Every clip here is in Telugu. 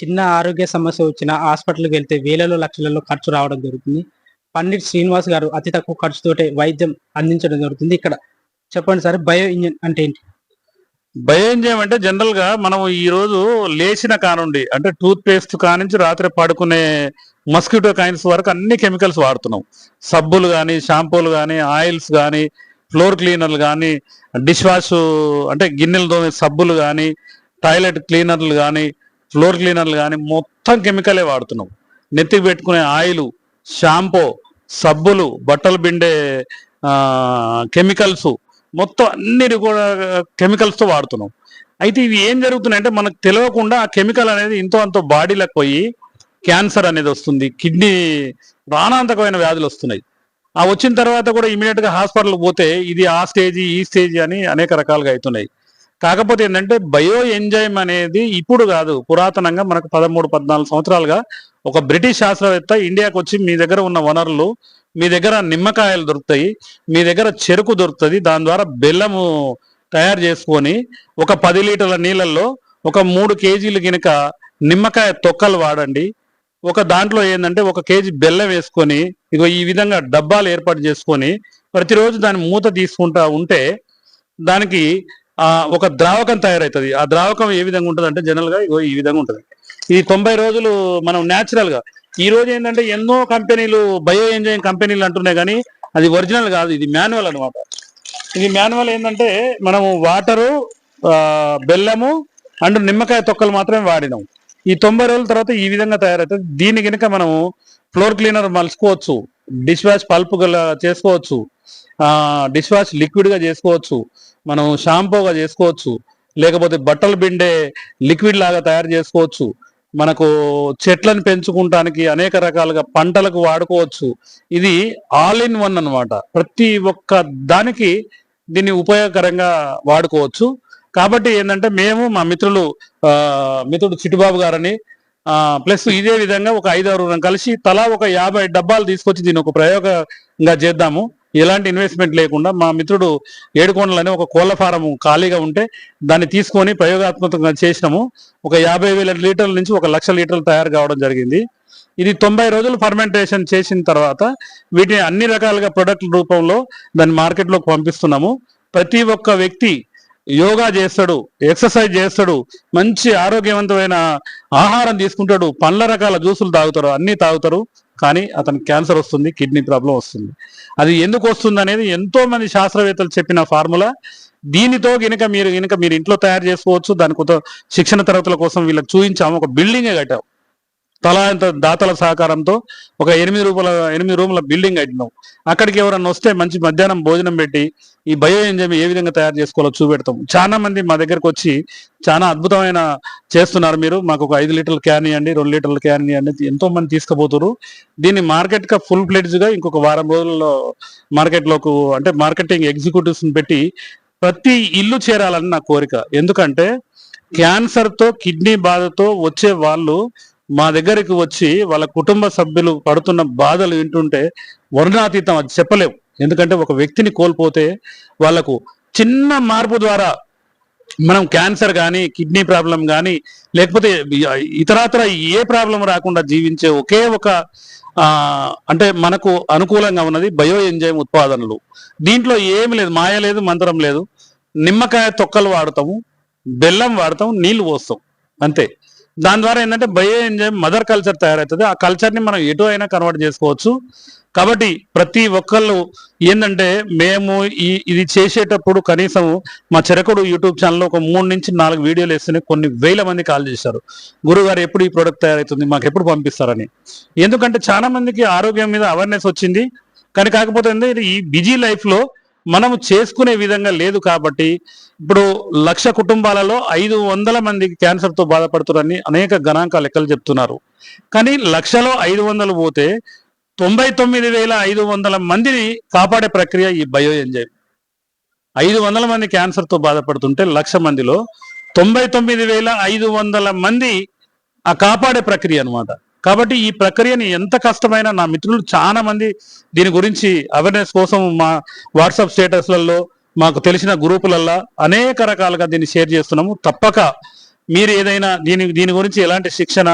చిన్న ఆరోగ్య సమస్య వచ్చిన హాస్పిటల్కి వెళ్తే వేలలో లక్షలలో ఖర్చు రావడం జరుగుతుంది. పండిట్ శ్రీనివాస్ గారు అతి తక్కువ ఖర్చుతోటే వైద్యం అందించడం జరుగుతుంది. ఇక్కడ చెప్పండి సార్ బయో ఇంజన్ అంటే ఏంటి? బయో ఇంజన్ అంటే జనరల్గా మనం ఈ రోజు లేచిన కానుండి అంటే టూత్ పేస్ట్ కానించి రాత్రి పడుకునే మస్కిటో కాయిన్స్ వరకు అన్ని కెమికల్స్ వాడుతున్నాం. సబ్బులు కానీ షాంపూలు కానీ ఆయిల్స్ కానీ ఫ్లోర్ క్లీనర్లు కానీ డిష్ వాష్ అంటే గిన్నెలు తోమే సబ్బులు కానీ టాయిలెట్ క్లీనర్లు కానీ ఫ్లోర్ క్లీనర్లు కానీ మొత్తం కెమికలే వాడుతున్నాం నెత్తికి పెట్టుకునే ఆయిల్ షాంపూ సబ్బులు బట్టలు బిండే కెమికల్స్ మొత్తం అన్నిటి కూడా కెమికల్స్తో వాడుతున్నాం అయితే ఇవి ఏం జరుగుతున్నాయంటే మనకు తెలియకుండా ఆ కెమికల్ అనేది ఇంతో అంతో బాడీలకు పోయి క్యాన్సర్ అనేది వస్తుంది కిడ్నీ ప్రాణాంతకమైన వ్యాధులు వస్తున్నాయి. ఆ వచ్చిన తర్వాత కూడా ఇమీడియట్గా హాస్పిటల్కి హాస్పిటల్ పోతే ఇది ఆ స్టేజ్ ఈ స్టేజ్ అని అనేక రకాలుగా అవుతున్నాయి. కాకపోతే ఏంటంటే బయో ఎంజైమ్ అనేది ఇప్పుడు కాదు పురాతనంగా మనకు పదమూడు పద్నాలుగు సంవత్సరాలుగా ఒక బ్రిటిష్ శాస్త్రవేత్త ఇండియాకి వచ్చి మీ దగ్గర ఉన్న వనరులు మీ దగ్గర నిమ్మకాయలు దొరుకుతాయి మీ దగ్గర చెరుకు దొరుకుతుంది దాని ద్వారా బెల్లము తయారు చేసుకొని ఒక పది లీటర్ల నీళ్ళల్లో ఒక మూడు కేజీలు గినక నిమ్మకాయ తొక్కలు వాడండి. ఒక దాంట్లో ఏంటంటే ఒక కేజీ బెల్లం వేసుకొని ఇగో ఈ విధంగా డబ్బాలు ఏర్పాటు చేసుకొని ప్రతిరోజు దాని మూత తీసుకుంటా ఉంటే దానికి ఒక ద్రావకం తయారవుతుంది ఆ ద్రావకం ఏ విధంగా ఉంటుంది అంటే జనరల్గా ఇగో ఈ విధంగా ఉంటుంది. ఇది తొంభై రోజులు మనం న్యాచురల్గా ఈ రోజు ఏంటంటే ఎన్నో కంపెనీలు బయో ఎంజైన్ కంపెనీలు అంటున్నాయి కానీ అది ఒరిజినల్ కాదు. ఇది మాన్యువల్ అనమాట ఇది మాన్యువల్ ఏంటంటే మనము వాటరు బెల్లము అండ్ నిమ్మకాయ తొక్కలు మాత్రమే వాడినాం. ఈ తొంభై రోజుల తర్వాత ఈ విధంగా తయారవుతుంది దీని కనుక మనము ఫ్లోర్ క్లీనర్ మలుచుకోవచ్చు డిష్ వాష్ పల్ప్ చేసుకోవచ్చు డిష్ వాష్ లిక్విడ్గా చేసుకోవచ్చు మనం షాంపూగా చేసుకోవచ్చు. లేకపోతే బట్టలు బిండే లిక్విడ్ లాగా తయారు చేసుకోవచ్చు. మనకు చెట్లను పెంచుకుంటానికి అనేక రకాలుగా పంటలకు వాడుకోవచ్చు. ఇది ఆల్ ఇన్ వన్ అన్నమాట. ప్రతి ఒక్క దానికి దీన్ని ఉపయోగకరంగా వాడుకోవచ్చు. కాబట్టి ఏంటంటే మేము మా మిత్రులు మిత్రుడు చిట్టుబాబు గారని ప్లస్ ఇదే విధంగా ఒక ఐదారు కలిసి తలా ఒక యాభై డబ్బాలు తీసుకొచ్చి దీన్ని ఒక ప్రయోగంగా చేద్దాము. ఎలాంటి ఇన్వెస్ట్మెంట్ లేకుండా మా మిత్రుడు ఏడుకొండలని ఒక కోళ్ళ ఫారం ఖాళీగా ఉంటే దాన్ని తీసుకొని ప్రయోగాత్మకంగా చేసినాము. ఒక యాభై వేల లీటర్ల నుంచి ఒక లక్ష లీటర్లు తయారు కావడం జరిగింది. ఇది తొంభై రోజులు ఫర్మెంటేషన్ చేసిన తర్వాత వీటిని అన్ని రకాలుగా ప్రొడక్ట్ రూపంలో దాన్ని మార్కెట్లోకి పంపిస్తున్నాము. ప్రతి ఒక్క వ్యక్తి యోగా చేస్తాడు ఎక్సర్సైజ్ చేస్తాడు మంచి ఆరోగ్యవంతమైన ఆహారం తీసుకుంటాడు పండ్ల రకాల జ్యూసులు తాగుతారు అన్ని తాగుతారు. కానీ అతనికి క్యాన్సర్ వస్తుంది కిడ్నీ ప్రాబ్లం వస్తుంది. అది ఎందుకు వస్తుంది అనేది ఎంతో మంది శాస్త్రవేత్తలు చెప్పిన ఫార్ములా. దీనితో గినక మీరు గినక మీరు ఇంట్లో తయారు చేసుకోవచ్చు దాని కొత్త శిక్షణ తరగతుల కోసం వీళ్ళకి చూపించాము ఒక బిల్డింగే కట్టాం. తలా ఇంత దాతల సహకారంతో ఒక ఎనిమిది రూపాయల ఎనిమిది రూముల బిల్డింగ్ కట్టినాం. అక్కడికి ఎవరన్నా వస్తే మంచి మధ్యాహ్నం భోజనం పెట్టి ఈ బయో ఎంజైమ్ ఏ విధంగా తయారు చేసుకోవాలో చూపెడతాం. చాలా మంది మా దగ్గరకు వచ్చి చాలా అద్భుతమైన చేస్తున్నారు మీరు. మాకు ఒక ఐదు లీటర్ల క్యాన్ ఇవ్వండి రెండు లీటర్ల క్యాన్ ఇవ్వండి ఎంతో మంది తీసుకుపోతారు. దీన్ని మార్కెట్గా ఫుల్ ప్లేట్స్గా ఇంకొక వారం రోజుల్లో మార్కెట్లోకి అంటే మార్కెటింగ్ ఎగ్జిక్యూటివ్స్ పెట్టి ప్రతి ఇల్లు చేరాలని నా కోరిక. ఎందుకంటే క్యాన్సర్తో కిడ్నీ బాధతో వచ్చే వాళ్ళు మా దగ్గరికి వచ్చి వాళ్ళ కుటుంబ సభ్యులు పడుతున్న బాధలు వింటుంటే వర్ణాతీతం అది చెప్పలేవు. ఎందుకంటే ఒక వ్యక్తిని కోల్పోతే వాళ్ళకు చిన్న మార్పు ద్వారా మనం క్యాన్సర్ కానీ కిడ్నీ ప్రాబ్లం కానీ లేకపోతే ఇతరాతర ఏ ప్రాబ్లం రాకుండా జీవించే ఒకే ఒక అంటే మనకు అనుకూలంగా ఉన్నది బయో ఎంజైమ్ ఉత్పాదనలు. దీంట్లో ఏమి లేదు మాయ లేదు మంత్రం లేదు. నిమ్మకాయ తొక్కలు వాడతాము బెల్లం వాడతాం నీళ్ళు పోస్తాం. అంతే. దాని ద్వారా ఏంటంటే బయో ఎంజైమ్ మదర్ కల్చర్ తయారవుతుంది. ఆ కల్చర్ని మనం ఎటు అయినా కన్వర్ట్ చేసుకోవచ్చు. కాబట్టి ప్రతి ఒక్కళ్ళు ఏంటంటే మేము ఈ ఇది చేసేటప్పుడు కనీసం మా చెరకుడు యూట్యూబ్ ఛానల్లో ఒక మూడు నుంచి నాలుగు వీడియోలు వేస్తేనే కొన్ని వేల మంది కాల్ చేశారు. గురుగారు ఎప్పుడు ఈ ప్రోడక్ట్ తయారవుతుంది? మాకు ఎప్పుడు పంపిస్తారని. ఎందుకంటే చాలా మందికి ఆరోగ్యం మీద అవేర్నెస్ వచ్చింది. కానీ కాకపోతే ఏంటంటే ఈ బిజీ లైఫ్లో మనము చేసుకునే విధంగా లేదు కాబట్టి ఇప్పుడు లక్ష కుటుంబాలలో ఐదు వందల మందికి క్యాన్సర్తో బాధపడుతున్నారని అనేక గణాంక లెక్కలు చెప్తున్నారు. కానీ లక్షలో ఐదు వందలు పోతే తొంభై తొమ్మిది వేల ఐదు వందల మందిని కాపాడే ప్రక్రియ ఈ బయో ఎంజైమ్ ఐదు వందల మంది క్యాన్సర్తో బాధపడుతుంటే లక్ష మందిలో తొంభై తొమ్మిది వేల ఐదు వందల మంది ఆ కాపాడే ప్రక్రియ అన్నమాట. కాబట్టి ఈ ప్రక్రియని ఎంత కష్టమైనా నా మిత్రులు చాలా మంది దీని గురించి అవేర్నెస్ కోసం మా వాట్సాప్ స్టేటస్లలో మాకు తెలిసిన గ్రూపులల్లో అనేక రకాలుగా దీన్ని షేర్ చేస్తున్నాము. తప్పక మీరు ఏదైనా దీని దీని గురించి ఎలాంటి శిక్షణ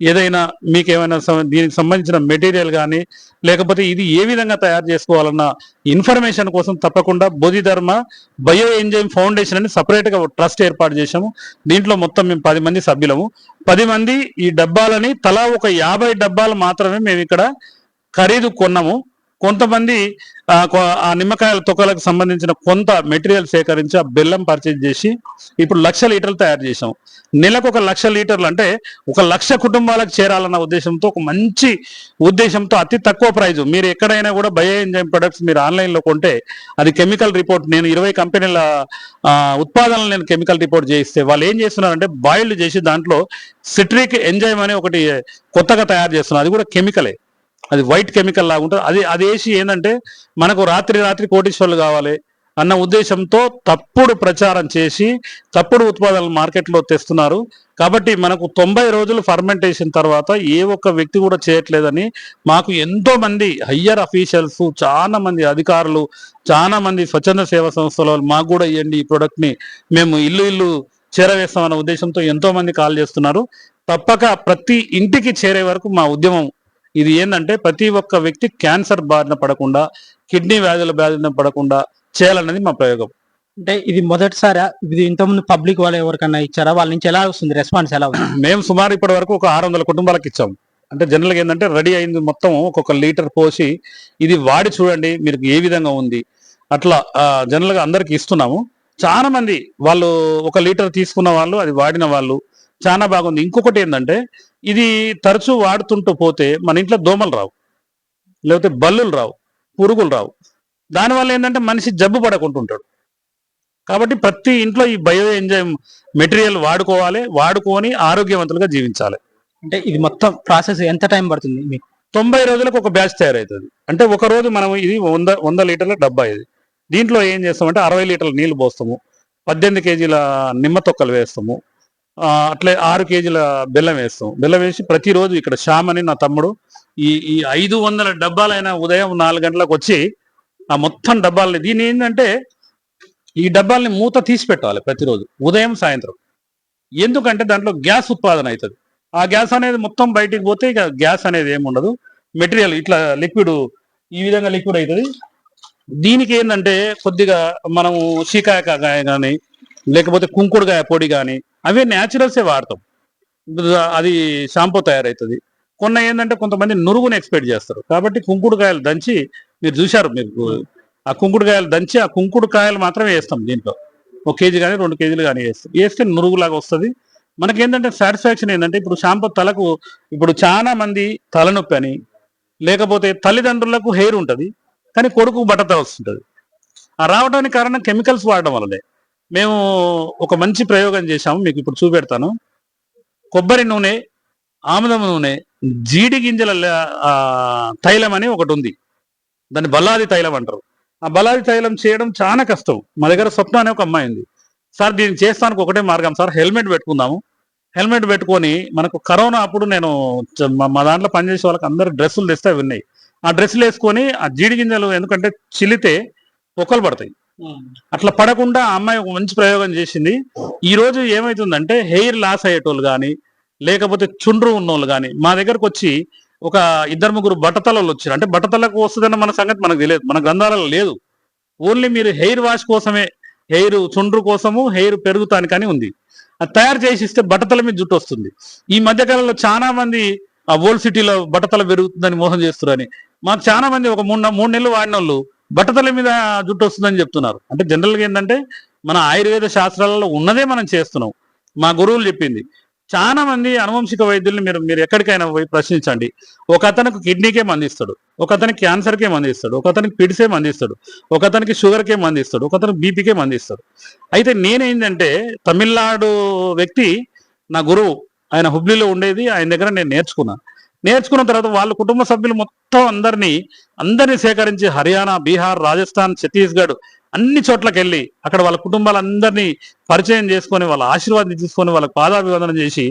ఏదైనా మీకు ఏమైనా దీనికి సంబంధించిన మెటీరియల్ కానీ లేకపోతే ఇది ఏ విధంగా తయారు చేసుకోవాలన్న ఇన్ఫర్మేషన్ కోసం తప్పకుండా బోధిధర్మ బయో ఎంజైమ్ ఫౌండేషన్ అని సపరేట్గా ట్రస్ట్ ఏర్పాటు చేశాము. దీంట్లో మొత్తం మేము పది మంది సభ్యులము. పది మంది ఈ డబ్బాలని తలా ఒక యాభై డబ్బాలు మాత్రమే మేము ఇక్కడ ఖరీదు కొన్నాము. కొంతమంది ఆ, నిమ్మకాయల తొక్కలకు సంబంధించిన కొంత మెటీరియల్ సేకరించి ఆ బెల్లం పర్చేజ్ చేసి ఇప్పుడు లక్ష లీటర్లు తయారు చేసాం నెలకు ఒక లక్ష లీటర్లు అంటే ఒక లక్ష కుటుంబాలకు చేరాలన్న ఉద్దేశంతో ఒక మంచి ఉద్దేశంతో అతి తక్కువ ప్రైజ్. మీరు ఎక్కడైనా కూడా బయో ఎంజైమ్ ప్రొడక్ట్స్ మీరు ఆన్లైన్లో కొంటే అది కెమికల్ రిపోర్ట్ నేను ఇరవై కంపెనీల ఉత్పాదనలు నేను కెమికల్ రిపోర్ట్ చేయిస్తే వాళ్ళు ఏం చేస్తున్నారంటే బాయిల్డ్ చేసి దాంట్లో సిట్రిక్ ఎంజైమ్ అనే ఒకటి కొత్తగా తయారు చేస్తున్నారు. అది కూడా కెమికలే. అది వైట్ కెమికల్ లాగా ఉంటుంది. అది అది వేసి ఏంటంటే మనకు రాత్రి రాత్రి కోటీశ్వర్లు కావాలి అన్న ఉద్దేశంతో తప్పుడు ప్రచారం చేసి తప్పుడు ఉత్పాదనలు మార్కెట్లో తెస్తున్నారు. కాబట్టి మనకు తొంభై రోజులు ఫర్మెంటేషన్ తర్వాత ఏ ఒక్క వ్యక్తి కూడా చేయట్లేదని మాకు ఎంతో మంది హయ్యర్ అఫీషియల్స్ చాలా మంది అధికారులు చాలా మంది స్వచ్ఛంద సేవా సంస్థల వాళ్ళు మాకు కూడా ఇవ్వండి ఈ ప్రోడక్ట్ని. మేము ఇల్లు ఇల్లు చేరవేస్తామన్న ఉద్దేశంతో ఎంతో మంది కాల్ చేస్తున్నారు. తప్పక ప్రతి ఇంటికి చేరే వరకు మా ఉద్యమం ఇది ఏంటంటే ప్రతి ఒక్క వ్యక్తి క్యాన్సర్ బారిన పడకుండా కిడ్నీ వ్యాధుల బారిన పడకుండా చేయాలన్నది మా ప్రయోగం. అంటే ఇది మొదటిసారి? ఇది ఇంతకుముందు పబ్లిక్ వాళ్ళు ఎవరికన్నా ఇచ్చారా? వాళ్ళ నుంచి ఎలా వస్తుంది రెస్పాన్స్ ఎలా ఉంది మేము సుమారు ఇప్పటి వరకు ఒక ఆరు వందల కుటుంబాలకు ఇచ్చాం. అంటే జనరల్గా ఏంటంటే రెడీ అయింది మొత్తం ఒక్కొక్క లీటర్ పోసి ఇది వాడి చూడండి మీరు ఏ విధంగా ఉంది. అట్లా జనరల్గా అందరికి ఇస్తున్నాము. చాలా మంది వాళ్ళు ఒక లీటర్ తీసుకున్న వాళ్ళు అది వాడిన వాళ్ళు చాలా బాగుంది. ఇంకొకటి ఏంటంటే ఇది తరచూ వాడుతుంటూ పోతే మన ఇంట్లో దోమలు రావు. లేకపోతే బల్లులు రావు పురుగులు రావు. దానివల్ల ఏంటంటే మనిషి జబ్బు పడకుంటుంటాడు. కాబట్టి ప్రతి ఇంట్లో ఈ బయో ఎంజైమ్ మెటీరియల్ వాడుకోవాలి వాడుకొని ఆరోగ్యవంతులుగా జీవించాలి. అంటే ఇది మొత్తం ప్రాసెస్ ఎంత టైం పడుతుంది మీకు? తొంభై రోజులకు ఒక బ్యాచ్ తయారవుతుంది. అంటే ఒక రోజు మనం ఇది వంద వంద లీటర్ల డబ్బా ఇది. దీంట్లో ఏం చేస్తామంటే అరవై లీటర్ల నీళ్ళు పోస్తాము. పద్దెనిమిది కేజీల నిమ్మ తొక్కలు వేస్తాము. అట్లే ఆరు కేజీల బెల్లం వేస్తాం. బెల్లం వేసి ప్రతిరోజు ఇక్కడ శ్యామ్ అని నా తమ్ముడు ఈ ఈ ఐదు వందల డబ్బాలైన ఉదయం నాలుగు గంటలకు వచ్చి ఆ మొత్తం డబ్బాలని దీని ఏంటంటే ఈ డబ్బాల్ని మూత తీసి పెట్టాలి ప్రతిరోజు ఉదయం సాయంత్రం. ఎందుకంటే దాంట్లో గ్యాస్ ఉత్పాదన అవుతుంది. ఆ గ్యాస్ అనేది మొత్తం బయటికి పోతే ఇక గ్యాస్ అనేది ఏముండదు మెటీరియల్ ఇట్లా లిక్విడ్ ఈ విధంగా లిక్విడ్ అవుతుంది. దీనికి ఏంటంటే కొద్దిగా మనము శీకాయకాయ కానీ లేకపోతే కుంకుడుకాయ పొడి కానీ అవే న్యాచురల్సే వాడతాం. అది షాంపూ తయారవుతుంది కొన్న ఏంటంటే కొంతమంది నురుగుని ఎక్స్పెక్ట్ చేస్తారు. కాబట్టి కుంకుడుకాయలు దంచి మీరు చూశారు మీరు ఆ కుంకుడుకాయలు దంచి ఆ కుంకుడుకాయలు మాత్రమే వేస్తాం దీంట్లో. ఒక కేజీ కానీ రెండు కేజీలు కానీ వేస్తాం వేస్తే నురుగులాగా వస్తుంది. మనకి ఏంటంటే సాటిస్ఫాక్షన్ ఏంటంటే ఇప్పుడు షాంపూ తలకు ఇప్పుడు చాలా మంది తలనొప్పి అని లేకపోతే తల్లిదండ్రులకు హెయిర్ ఉంటుంది కానీ కొడుకు బట్టతల వస్తుంటది. ఆ రావడానికి కారణం కెమికల్స్ వాడడం వల్లనే. మేము ఒక మంచి ప్రయోగం చేశాము మీకు ఇప్పుడు చూపెడతాను. కొబ్బరి నూనె ఆముదం నూనె జీడి గింజల తైలం అని ఒకటి ఉంది. దాన్ని బల్లాది తైలం అంటారు. ఆ బల్లాది తైలం చేయడం చాలా కష్టం. మా దగ్గర స్వప్న అనే ఒక అమ్మాయి ఉంది. సార్ దీన్ని చేస్తానికి ఒకటే మార్గం. సార్ హెల్మెట్ పెట్టుకుందాము. హెల్మెట్ పెట్టుకొని మనకు కరోనా అప్పుడు నేను మా- మా దాంట్లో పనిచేసే వాళ్ళకి అందరు డ్రెస్సులు తెస్తే అవి ఉన్నాయి. ఆ డ్రెస్సులు వేసుకొని ఆ జీడి గింజలు ఎందుకంటే చిలితే పొక్కలు పడతాయి. అట్లా పడకుండా ఆ అమ్మాయి ఒక మంచి ప్రయోగం చేసింది. ఈ రోజు ఏమైతుందంటే హెయిర్ లాస్ అయ్యేటోళ్ళు కానీ లేకపోతే చుండ్రు ఉన్నోళ్ళు కానీ మా దగ్గరకు వచ్చి ఒక ఇద్దరు ముగ్గురు బట్టతలలు వచ్చారు అంటే బట్టతలకు వస్తుందన్న మన సంగతి మనకు తెలియదు. మన గ్రంథాలలో లేదు. ఓన్లీ మీరు హెయిర్ వాష్ కోసమే హెయిర్ చుండ్రు కోసము హెయిర్ పెరుగుతానికని ఉంది. అది తయారు చేసి ఇస్తే బట్టతల మీద జుట్టు వస్తుంది. ఈ మధ్య కాలంలో చాలా మంది ఆ ఓల్డ్ సిటీలో బట్టతల పెరుగుతుందని మోసం చేస్తున్నారని మాకు చాలా మంది ఒక మూడు మూడు నెలలు వాడిన వాళ్ళు బట్టతల మీద జుట్టు వస్తుందని చెప్తున్నారు. అంటే జనరల్గా ఏంటంటే మన ఆయుర్వేద శాస్త్రాలలో ఉన్నదే మనం చేస్తున్నాం. మా గురువులు చెప్పింది. చాలా మంది అనువంశిక వైద్యుల్ని మీరు మీరు ఎక్కడికైనా పోయి ప్రశ్నించండి. ఒక అతనికి కిడ్నీకే మందిస్తాడు. ఒక అతనికి క్యాన్సర్కే మందిస్తాడు. ఒక అతనికి పిడిసే మందిస్తాడు. ఒక అతనికి షుగర్కే మందిస్తాడు. ఒక అతనికి బీపీకే మందిస్తాడు. అయితే నేనేంటంటే తమిళనాడు వ్యక్తి నా గురువు ఆయన హుబ్లీలో ఉండేది ఆయన దగ్గర నేను నేర్చుకున్నా. నేర్చుకున్న తర్వాత వాళ్ళ కుటుంబ సభ్యులు మొత్తం అందరినీ అందరినీ సేకరించి హర్యానా బీహార్ రాజస్థాన్ ఛత్తీస్గఢ్ అన్ని చోట్లకి వెళ్ళి అక్కడ వాళ్ళ కుటుంబాలందరినీ పరిచయం చేసుకొని వాళ్ళ ఆశీర్వాదం తీసుకొని వాళ్ళ పాదాభివందనం చేసి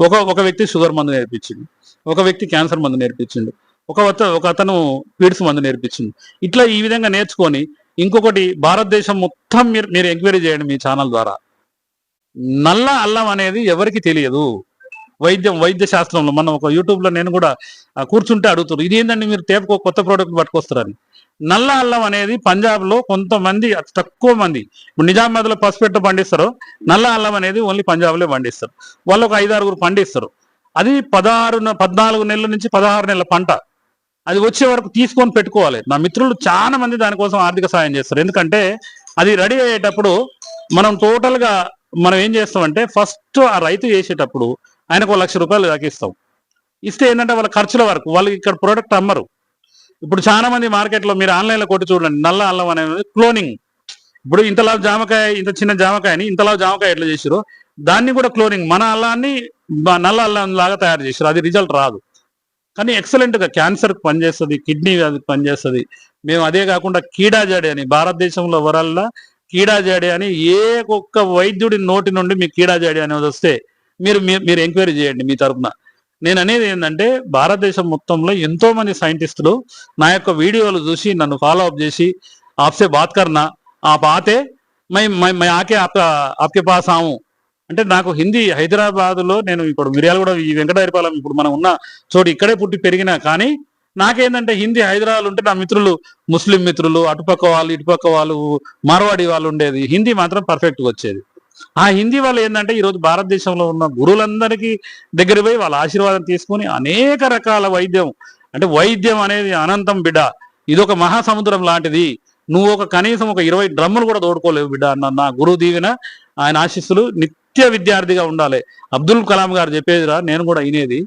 ఒక ఒక వ్యక్తి షుగర్ మందు నేర్పించింది. ఒక వ్యక్తి క్యాన్సర్ మందు నేర్పించిండు. ఒక ఒక అతను పీడ్స్ మందు నేర్పించింది ఇట్లా ఈ విధంగా నేర్చుకొని ఇంకొకటి భారతదేశం మొత్తం మీరు మీరు ఎంక్వైరీ చేయండి మీ ఛానల్ ద్వారా. నల్ల అల్లం అనేది ఎవరికి తెలియదు. వైద్యం వైద్య శాస్త్రంలో మనం ఒక యూట్యూబ్లో నేను కూడా కూర్చుంటే అడుగుతారు ఇది ఏంటంటే మీరు టేపుకు కొత్త ప్రోడక్ట్ పట్టుకొస్తారని? నల్ల అల్లం అనేది పంజాబ్లో కొంతమంది అతి తక్కువ మంది ఇప్పుడు నిజామాబాద్లో పసుపెట్టు పండిస్తారు నల్ల అల్లం అనేది ఓన్లీ పంజాబ్లో పండిస్తారు. వాళ్ళు ఒక ఐదు ఆరుగురు పండిస్తారు. అది పదహారు పద్నాలుగు నెలల నుంచి పదహారు నెలల పంట. అది వచ్చే వరకు తీసుకొని పెట్టుకోవాలి. నా మిత్రులు చాలా మంది దానికోసం ఆర్థిక సాయం చేస్తారు. ఎందుకంటే అది రెడీ అయ్యేటప్పుడు మనం టోటల్గా మనం ఏం చేస్తామంటే ఫస్ట్ ఆ రైతు చేసేటప్పుడు ఆయనకు ఒక లక్ష రూపాయలు దాకా ఇస్తాం. ఇస్తే ఏంటంటే వాళ్ళ ఖర్చుల వరకు వాళ్ళు ఇక్కడ ప్రోడక్ట్ అమ్మరు. ఇప్పుడు చాలా మంది మార్కెట్లో మీరు ఆన్లైన్లో కొట్టి చూడండి నల్ల అల్లం అనేది క్లోనింగ్ ఇప్పుడు ఇంతలా జామకాయ ఇంత చిన్న జామకాయని ఇంతలా జామకాయ ఎట్లా చేసారు దాన్ని కూడా క్లోనింగ్ మన అల్లాన్ని నల్ల అల్లం లాగా తయారు చేసారు అది రిజల్ట్ రాదు. కానీ ఎక్సలెంట్గా గా క్యాన్సర్ పనిచేస్తుంది కిడ్నీ అది పనిచేస్తుంది. మేము అదే కాకుండా కీడాజాడి అని భారతదేశంలో వరల్లా కీడాజాడి అని ఏ ఒక్క వైద్యుడి నోటి నుండి మీకు కీడాజాడి అనేది వస్తే మీరు మీరు ఎంక్వైరీ చేయండి మీ తరఫున నేను అనేది ఏంటంటే భారతదేశం మొత్తంలో ఎంతో మంది సైంటిస్టులు నా యొక్క వీడియోలు చూసి నన్ను ఫాలో అప్ చేసి ఆప్సే బాత్ కర్నా ఆ బాతే మై మై మై ఆకే ఆప్కే పాస్ ఆము. అంటే నాకు హిందీ హైదరాబాద్లో నేను ఇప్పుడు మిర్యాలగూడ ఈ వెంకటరిపాలెం ఇప్పుడు మనం ఉన్న చోటు ఇక్కడే పుట్టి పెరిగినా కానీ నాకేందంటే హిందీ హైదరాబాద్ ఉంటే నా మిత్రులు ముస్లిం మిత్రులు అటుపక్క వాళ్ళు ఇటుపక్క వాళ్ళు మార్వాడి వాళ్ళు ఉండేది. హిందీ మాత్రం పర్ఫెక్ట్గా వచ్చేది. ఆ హిందీ వాళ్ళు ఏంటంటే ఈ రోజు భారతదేశంలో ఉన్న గురువులందరికీ దగ్గర పోయి వాళ్ళ ఆశీర్వాదం తీసుకొని అనేక రకాల వైద్యం అంటే వైద్యం అనేది అనంతం బిడ్డ. ఇదొక మహాసముద్రం లాంటిది. నువ్వు ఒక కనీసం ఒక ఇరవై డ్రమ్ములు కూడా తోడుకోలేవు బిడ్డ అన్న నా గురువు దీవెన. ఆయన ఆశీస్సులు నిత్య విద్యార్థిగా ఉండాలి. అబ్దుల్ కలాం గారు చెప్పేదిరా నేను కూడా వినేది.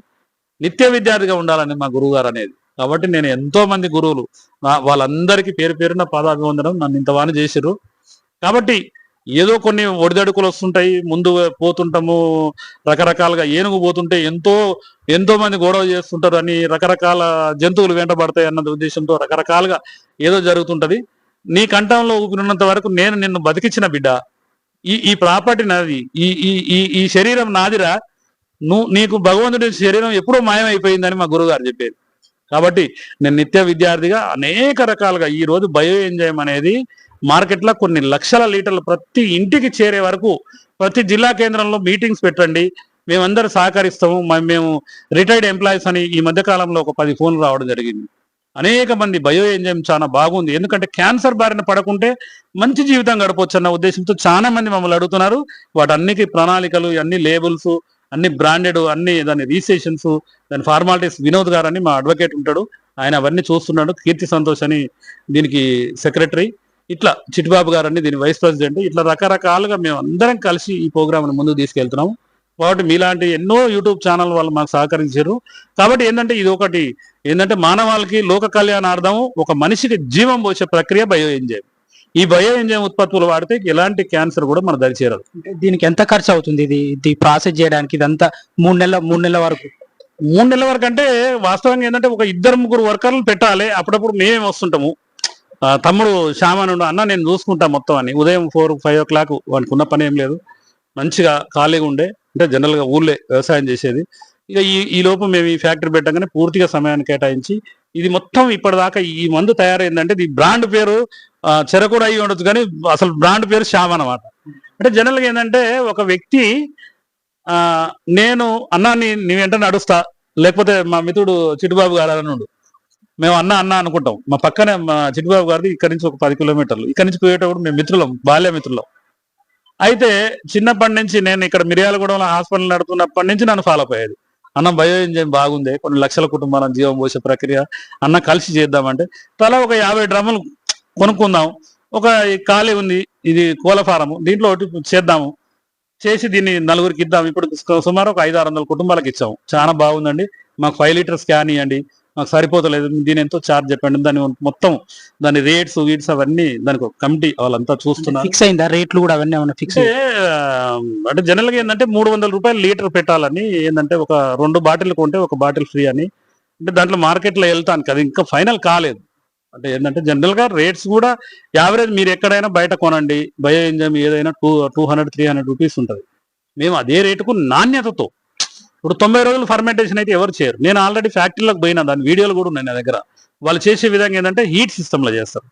నిత్య విద్యార్థిగా ఉండాలని మా గురువు గారు అనేది. కాబట్టి నేను ఎంతో మంది గురువులు. వాళ్ళందరికీ పేరు పేరున పాదాభివందనం. నన్ను ఇంతవాని చేసిర్రు. కాబట్టి ఏదో కొన్ని ఒడిదడుకులు వస్తుంటాయి ముందు పోతుంటాము రకరకాలుగా ఏనుగు పోతుంటే ఎంతో ఎంతో మంది గొడవ చేస్తుంటారు అని రకరకాల జంతువులు వెంటబడతాయి అన్న ఉద్దేశంతో రకరకాలుగా ఏదో జరుగుతుంటది. నీ కంఠంలో ఊపిరినంత వరకు నేను నిన్ను బతికించిన బిడ్డ. ఈ ఈ ప్రాపర్టీ నాది ఈ ఈ ఈ ఈ శరీరం నాదిరా. నువ్వు నీకు భగవంతుడి శరీరం ఎప్పుడో మాయమైపోయిందని మా గురుగారు చెప్పేది. కాబట్టి నేను నిత్య విద్యార్థిగా అనేక రకాలుగా ఈ రోజు బయో ఎంజాయం అనేది మార్కెట్లో కొన్ని లక్షల లీటర్లు ప్రతి ఇంటికి చేరే వరకు ప్రతి జిల్లా కేంద్రంలో మీటింగ్స్ పెట్టండి. మేమందరూ సహకరిస్తాము. మేము రిటైర్డ్ ఎంప్లాయీస్ అని ఈ మధ్య కాలంలో ఒక పది ఫోన్లు రావడం జరిగింది. అనేక మంది బయో ఎంజైమ్ చాలా బాగుంది. ఎందుకంటే క్యాన్సర్ బారిన పడకుంటే మంచి జీవితం గడపవచ్చు అన్న ఉద్దేశంతో చాలా మంది మమ్మల్ని అడుగుతున్నారు. వాటన్నికి ప్రణాళికలు అన్ని లేబుల్స్ అన్ని బ్రాండెడ్ అన్ని దాని రిజిస్ట్రేషన్స్ దాని ఫార్మాలిటీస్ వినోద్ గారు అని మా అడ్వకేట్ ఉంటాడు. ఆయన అవన్నీ చూస్తున్నాడు. కీర్తి సంతోష్ అని దీనికి సెక్రటరీ. ఇట్లా చిట్టిబాబు గారు అని దీని వైస్ ప్రెసిడెంట్ ఇట్లా రకరకాలుగా మేము అందరం కలిసి ఈ ప్రోగ్రామ్ ముందుకు తీసుకెళ్తున్నాము. కాబట్టి మీలాంటి ఎన్నో యూట్యూబ్ ఛానల్ వాళ్ళు మాకు సహకరించారు. కాబట్టి ఏంటంటే ఇది ఒకటి. ఏంటంటే మానవాళికి లోక కళ్యాణార్థం ఒక మనిషికి జీవం పోసే ప్రక్రియ బయో ఎంజైమ్ ఈ బయో ఎంజైమ్ ఉత్పత్తులు వాడితే ఎలాంటి క్యాన్సర్ కూడా మన దరి చేరదు. అంటే దీనికి ఎంత ఖర్చు అవుతుంది ఇది? ఇది ప్రాసెస్ చేయడానికి ఇదంతా మూడు నెలల మూడు నెలల వరకు? మూడు నెలల వరకు అంటే వాస్తవంగా ఏంటంటే ఒక ఇద్దరు ముగ్గురు వర్కర్లు పెట్టాలి. అప్పుడప్పుడు మేమే వస్తుంటాము? తమ్ముడు శ్యామనుడు అన్న నేను చూసుకుంటా మొత్తం అని ఉదయం ఫోర్ ఫైవ్ ఓ క్లాక్ వానికి ఉన్న పని ఏం లేదు. మంచిగా ఖాళీగా ఉండే. అంటే జనరల్గా ఊళ్ళే వ్యవసాయం చేసేది. ఇక ఈ ఈ లోపు మేము ఈ ఫ్యాక్టరీ పెట్టగానే పూర్తిగా సమయాన్ని కేటాయించి ఇది మొత్తం ఇప్పటిదాకా ఈ మందు తయారైందంటే ఇది బ్రాండ్ పేరు ఆ, చెరకుడు అయి ఉండొచ్చు కానీ అసలు బ్రాండ్ పేరు శ్యామ్ అనమాట అంటే జనరల్గా ఏంటంటే ఒక వ్యక్తి నేను అన్నా నీ వెంట నడుస్తా. లేకపోతే మా మిత్రుడు చిట్టుబాబు గారు అనుడు మేము అన్న అన్న అనుకుంటాం. మా పక్కనే మా చిట్టుబాబు గారిది ఇక్కడ నుంచి ఒక పది కిలోమీటర్లు. ఇక్కడ నుంచి పోయేటప్పుడు మేము మిత్రులం బాల్య మిత్రులం అయితే చిన్నప్పటి నుంచి నేను ఇక్కడ మిర్యాలగూడెంలో హాస్పిటల్ నడుపుతున్నప్పటి నుంచి నన్ను ఫాలో అయ్యేది. అన్న బయో ఇంజన్ బాగుంది కొన్ని లక్షల కుటుంబాలను జీవం పోసే ప్రక్రియ అన్న కలిసి చేద్దామంటే తలా ఒక యాభై డ్రమ్ములు కొనుక్కుందాం. ఒక ఖాళీ ఉంది ఇది కోళ్ళ ఫారము దీంట్లో ఒకటి చేద్దాము. చేసి దీన్ని నలుగురికి ఇద్దాం. ఇప్పుడు సుమారు ఒక ఐదు ఆరు వందల కుటుంబాలకు ఇచ్చాము. చాలా బాగుందండి. మాకు ఫైవ్ లీటర్ స్కాన్ ఇవ్వండి మాకు సరిపోతలేదు. దీని ఎంతో చార్జ్ చెప్పండి. దాని మొత్తం దాని రేట్స్ వీట్స్ అవన్నీ దానికి ఒక కమిటీ వాళ్ళంతా చూస్తున్నారు. ఫిక్స్ అయిందా? రేట్లు కూడా అవన్నీ ఏమైనా ఫిక్స్ అంటే జనరల్గా ఏంటంటే మూడు వందల రూపాయలు లీటర్ పెట్టాలని ఏంటంటే ఒక రెండు బాటిల్ కొంటే ఒక బాటిల్ ఫ్రీ అని. అంటే దాంట్లో మార్కెట్లో వెళ్తాను కదా ఇంకా ఫైనల్ కాలేదు. అంటే ఏంటంటే జనరల్గా రేట్స్ కూడా యావరేజ్ మీరు ఎక్కడైనా బయట కొనండి. బయో ఎంజామ్ ఏదైనా two two hundred three hundred rupees ఉంటుంది. మేము అదే రేటుకు నాణ్యతతో ఇప్పుడు తొంభై రోజులు ఫర్మెంటేషన్ అయితే ఎవరు చేయరు. నేను ఆల్రెడీ ఫ్యాక్టరీలోకి పోయినా దాని వీడియోలు కూడా ఉన్నాయి నా దగ్గర. వాళ్ళు చేసే విధంగా ఏంటంటే హీట్ సిస్టమ్లో చేస్తారు.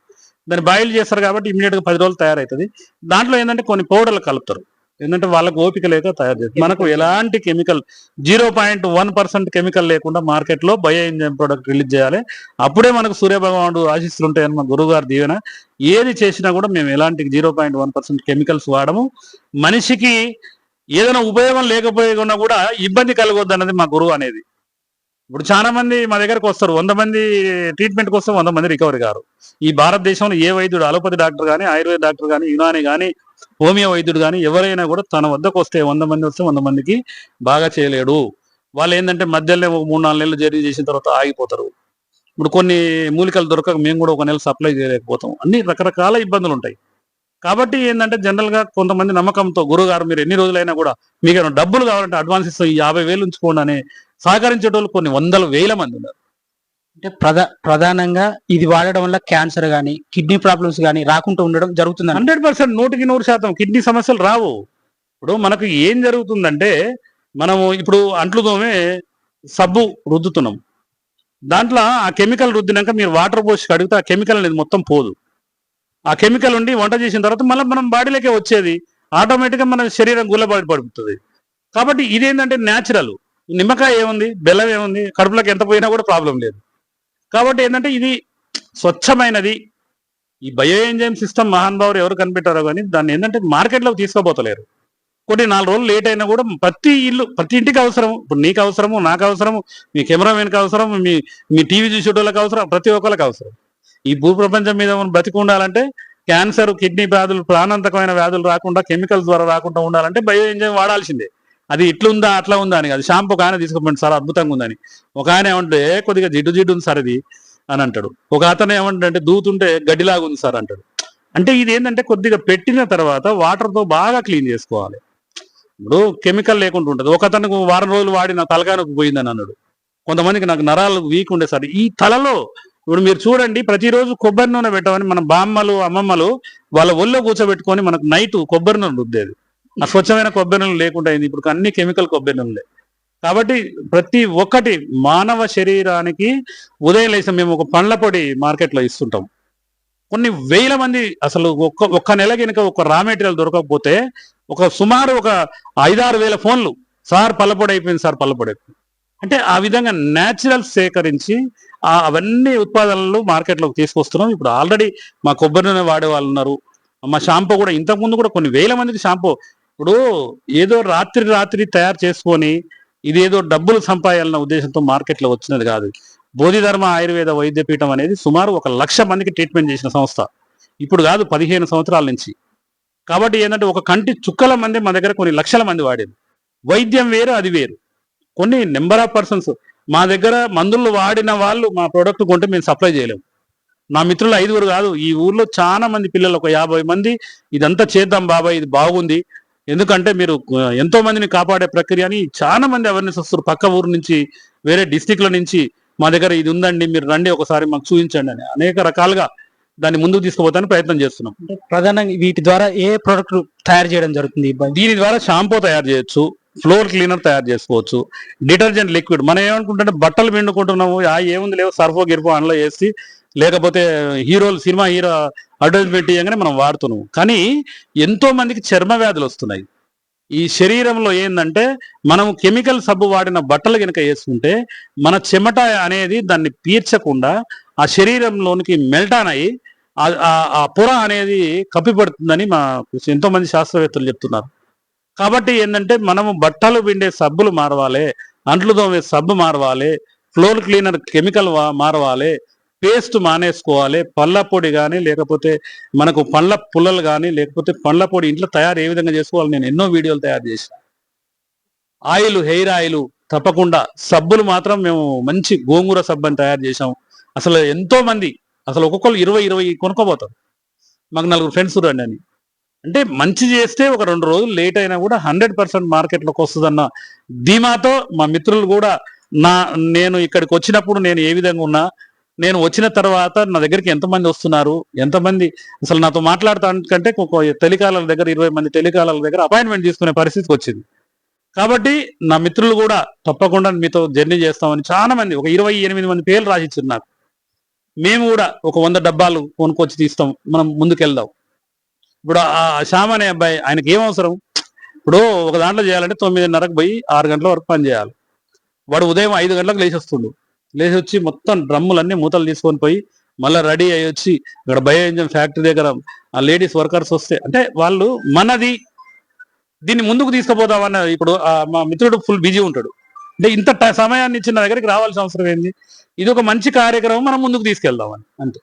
దాన్ని బాయిల్ చేస్తారు కాబట్టి ఇమీడియట్గా పది రోజులు తయారవుతుంది. దాంట్లో ఏంటంటే కొన్ని పౌడర్లు కలుపుతారు. ఎందుకంటే వాళ్ళకి ఓపిక లేక తయారు చేస్తారు. మనకు ఎలాంటి chemical zero point one percent chemical లేకుండా మార్కెట్లో బయో ఇంజన్ ప్రొడక్ట్ రిలీజ్ చేయాలి. అప్పుడే మనకు సూర్య భగవానుడు ఆశిస్తులు ఉంటాయని మా గురువు గారు దీవెన. ఏది చేసినా కూడా మేము ఎలాంటి zero point one percent chemicals వాడము. మనిషికి ఏదైనా ఉపయోగం లేకపోయినా కూడా ఇబ్బంది కలగొద్దు అన్నది మా గురువు అనేది. ఇప్పుడు చాలా మంది మా దగ్గరకు వస్తారు. వంద మంది ట్రీట్మెంట్ కోసం వంద మంది రికవరీ గారు. ఈ భారతదేశంలో ఏ వైద్యుడు అలోపతి డాక్టర్ కానీ ఆయుర్వేద డాక్టర్ కానీ యునాని కానీ హోమియో వైద్యుడు కానీ ఎవరైనా కూడా తన వద్దకు వస్తే వంద మంది వస్తే వంద మందికి బాగా చేయలేడు. వాళ్ళు ఏంటంటే మధ్యలో ఒక మూడు నాలుగు నెలలు జర్నీ చేసిన తర్వాత ఆగిపోతారు. ఇప్పుడు కొన్ని మూలికలు దొరకక మేము కూడా ఒక నెల సప్లై చేయలేకపోతాం. అన్ని రకరకాల ఇబ్బందులు ఉంటాయి. కాబట్టి ఏంటంటే జనరల్గా కొంతమంది నమ్మకంతో గురుగారు మీరు ఎన్ని రోజులైనా కూడా మీకు ఏమైనా డబ్బులు కావాలంటే అడ్వాన్స్ ఇస్తాం ఈ యాభై వేలు ఉంచుకోండి అని సహకరించేటోళ్ళు కొన్ని వందల వేల మంది ఉన్నారు. అంటే ప్రధా ప్రధానంగా ఇది వాడడం వల్ల క్యాన్సర్ గానీ కిడ్నీ ప్రాబ్లమ్స్ గానీ రాకుండా ఉండడం జరుగుతుంది హండ్రెడ్ పర్సెంట్ నూటికి నూరు శాతం కిడ్నీ సమస్యలు రావు. ఇప్పుడు మనకు ఏం జరుగుతుందంటే మనము ఇప్పుడు అంట్లు తోమే సబ్బు రుద్దుతున్నాం. దాంట్లో ఆ కెమికల్ రుద్దినాక మీరు వాటర్ పోసి కడిగితే ఆ కెమికల్ అనేది మొత్తం పోదు. ఆ కెమికల్ ఉండి వంట చేసిన తర్వాత మళ్ళీ మనం బాడీలోకే వచ్చేది. ఆటోమేటిక్గా మన శరీరం గుల్లబాడి పడుతుంది కాబట్టి ఇదేంటంటే న్యాచురల్. నిమ్మకాయ ఏముంది? బెల్లం ఏముంది? కడుపులోకి ఎంత పోయినా కూడా ప్రాబ్లం లేదు. కాబట్టి ఏంటంటే ఇది స్వచ్ఛమైనది. ఈ బయో ఎంజైమ్ సిస్టమ్ మహానుభావులు ఎవరు కనిపెట్టారో కానీ దాన్ని ఏంటంటే మార్కెట్లోకి తీసుకోబోతలేరు కొన్ని నాలుగు రోజులు లేట్ అయినా కూడా ప్రతి ఇల్లు ప్రతి ఇంటికి అవసరం. ఇప్పుడు నీకు అవసరము నాకు అవసరము మీ కెమెరామెన్కి అవసరం మీ మీ టీవీ చూసేటోళ్ళకి అవసరం ప్రతి ఒక్కరికి అవసరం. ఈ భూ ప్రపంచం మీద మనం బతికి ఉండాలంటే క్యాన్సర్ కిడ్నీ వ్యాధులు ప్రాణాంతకమైన వ్యాధులు రాకుండా కెమికల్ ద్వారా రాకుండా ఉండాలంటే బయో ఎంజైమ్ వాడాల్సిందే. అది ఇట్లుందా అట్లా ఉందా అని అది షాంపూ ఒక ఆయన తీసుకోమండి సార్ అద్భుతంగా ఉందని. ఒక ఆయన ఏమంటే కొద్దిగా జిడ్డు జిడ్డు ఉంది సార్ ఇది అని అంటాడు. ఒక అతను ఏమంటే దూతుంటే గడ్డిలాగా ఉంది సార్ అంటాడు. అంటే ఇది ఏంటంటే కొద్దిగా పెట్టిన తర్వాత వాటర్తో బాగా క్లీన్ చేసుకోవాలి. ఇప్పుడు కెమికల్ లేకుండా ఉంటుంది. ఒక అతనికి వారం రోజులు వాడి నా పోయిందని అన్నాడు. కొంతమందికి నాకు నరాలు వీక్ ఉండే సార్. ఈ తలలో ఇప్పుడు మీరు చూడండి ప్రతిరోజు కొబ్బరి నూనె పెట్టమని మన బామ్మలు అమ్మమ్మలు వాళ్ళ ఒళ్ళో కూర్చోబెట్టుకొని మనకు నైట్ కొబ్బరి నూనె రుద్దేది. ఆ స్వచ్ఛమైన కొబ్బరి నూనె లేకుండా అయింది. ఇప్పుడు అన్ని కెమికల్ కొబ్బరి నూనెలే. కాబట్టి ప్రతి ఒక్కటి మానవ శరీరానికి ఉదయం లేసి మేము ఒక పండ్ల పొడి మార్కెట్లో ఇస్తుంటాం. కొన్ని వేల మంది అసలు ఒక్క ఒక్క నెల కనుక ఒక రా మెటీరియల్ దొరకకపోతే ఒక సుమారు ఒక ఐదారు వేల ఫోన్లు. సార్ పల్లపొడి అయిపోయింది సార్ పల్లపొడి అయిపోయింది. అంటే ఆ విధంగా న్యాచురల్ సేకరించి అవన్నీ ఉత్పాదనలు మార్కెట్లోకి తీసుకొస్తున్నాం. ఇప్పుడు ఆల్రెడీ మా కొబ్బరి నూనె వాడే వాళ్ళు ఉన్నారు. మా షాంపూ కూడా ఇంతకుముందు కూడా కొన్ని వేల మందికి షాంపూ. ఇప్పుడు ఏదో రాత్రి రాత్రి తయారు చేసుకొని ఇది ఏదో డబ్బులు సంపాదాలన్న ఉద్దేశంతో మార్కెట్లో వచ్చినది కాదు. బోధిధర్మ ఆయుర్వేద వైద్యపీఠం అనేది సుమారు ఒక లక్ష మందికి ట్రీట్మెంట్ చేసిన సంస్థ. ఇప్పుడు కాదు పదిహేను సంవత్సరాల నుంచి. కాబట్టి ఏంటంటే ఒక కంటి చుక్కల మంది మా దగ్గర కొన్ని లక్షల మంది వాడేది. వైద్యం వేరు అది వేరు. కొన్ని నెంబర్ ఆఫ్ పర్సన్స్ మా దగ్గర మందులు వాడిన వాళ్ళు మా ప్రోడక్ట్ కొంటే మేము సప్లై చేయలేము. నా మిత్రులు ఐదుగురు కాదు ఈ ఊర్లో చాలా మంది పిల్లలు ఒక యాభై మంది ఇదంతా చేద్దాం బాబాయ్ ఇది బాగుంది. ఎందుకంటే మీరు ఎంతో మందిని కాపాడే ప్రక్రియ అని చాలా మంది అవేర్నెస్ వస్తారు పక్క ఊరు నుంచి వేరే డిస్టిక్ల నుంచి మా దగ్గర ఇది ఉందండి మీరు రండి ఒకసారి మాకు చూపించండి అని. అనేక రకాలుగా దాన్ని ముందుకు తీసుకుపోతానికి ప్రయత్నం చేస్తున్నాం. ప్రధానంగా వీటి ద్వారా ఏ ప్రోడక్ట్ తయారు చేయడం జరుగుతుంది? దీని ద్వారా షాంపూ తయారు చేయొచ్చు ఫ్లోర్ క్లీనర్ తయారు చేసుకోవచ్చు. Detergent liquid. మనం ఏమనుకుంటే బట్టలు పిండుకుంటున్నాము ఆ ఏముంది లేవు సర్ఫో గిర్ఫో అందులో వేసి లేకపోతే హీరోలు సినిమా హీరో అడ్వర్టైజ్మెంట్ ఇవ్వగానే మనం వాడుతున్నాము. కానీ ఎంతో మందికి చర్మ వ్యాధులు వస్తున్నాయి. ఈ శరీరంలో ఏంటంటే మనం కెమికల్ సబ్బు వాడిన బట్టలు కనుక వేసుకుంటే మన చెమట అనేది దాన్ని పీర్చకుండా ఆ శరీరంలోనికి మెల్టాన్ అయ్యి ఆ- ఆ- పొర అనేది కప్పిపడుతుందని మా ఎంతోమంది శాస్త్రవేత్తలు చెప్తున్నారు. కాబట్టి ఏంటంటే మనము బట్టలు పిండే సబ్బులు మారవాలి అంట్లు తోమే సబ్బు మారవాలి ఫ్లోర్ క్లీనర్ కెమికల్ మారవాలి పేస్ట్ మానేసుకోవాలి పళ్ళ పొడి కానీ లేకపోతే మనకు పండ్ల పుల్లలు కానీ లేకపోతే పండ్ల పొడి ఇంట్లో తయారు ఏ విధంగా చేసుకోవాలి నేను ఎన్నో వీడియోలు తయారు చేసిన. ఆయిల్ హెయిర్ ఆయిల్ తప్పకుండా సబ్బులు మాత్రం మేము మంచి గోంగూర సబ్బు తయారు చేసాం అసలు ఎంతో మంది అసలు ఒక్కొక్కరు ఇరవై ఇరవై కొనుక్కోపోతారు మాకు నలుగురు ఫ్రెండ్స్ రండి అని. అంటే మంచి చేస్తే ఒక రెండు రోజులు లేట్ అయినా కూడా హండ్రెడ్ పర్సెంట్ మార్కెట్లోకి వస్తుందన్న ధీమాతో మా మిత్రులు కూడా నా నేను ఇక్కడికి వచ్చినప్పుడు నేను ఏ విధంగా ఉన్నా నేను వచ్చిన తర్వాత నా దగ్గరికి ఎంతమంది వస్తున్నారు ఎంతమంది అసలు నాతో మాట్లాడటానికంటే ఒక టెలికాలర్ దగ్గర ఇరవై మంది టెలికాలర్ దగ్గర అపాయింట్మెంట్ తీసుకునే పరిస్థితికి వచ్చింది. కాబట్టి నా మిత్రులు కూడా తప్పకుండా మీతో జర్నీ చేస్తామని చాలా మంది ఒక ఇరవై ఎనిమిది మంది పేర్లు రాసిచ్చున్నారు. మేము కూడా ఒక వంద డబ్బాలు కొనుక్కొచ్చి తీస్తాం మనం ముందుకెళ్దాం. ఇప్పుడు ఆ శ్యామ్ అనే అబ్బాయి ఆయనకి ఏం అవసరం? ఇప్పుడు ఒక దాంట్లో చేయాలంటే తొమ్మిదిన్నరకు పోయి ఆరు గంటల వరకు పని చేయాలి. వాడు ఉదయం ఐదు గంటలకు లేచి వస్తుండు లేచి వచ్చి మొత్తం డ్రమ్ములన్నీ మూతలు తీసుకొని పోయి మళ్ళీ రెడీ అయ్యి వచ్చి ఇక్కడ బయో ఇంజన్ ఫ్యాక్టరీ దగ్గర ఆ లేడీస్ వర్కర్స్ వస్తే అంటే వాళ్ళు మనది దీన్ని ముందుకు తీసుకుపోదామన్న ఇప్పుడు ఆ మా మిత్రుడు ఫుల్ బిజీ ఉంటాడు. అంటే ఇంత సమయాన్ని ఇచ్చిన దగ్గరికి రావాల్సిన అవసరం ఏంది? ఇది ఒక మంచి కార్యక్రమం మనం ముందుకు తీసుకెళ్దామని అంతే.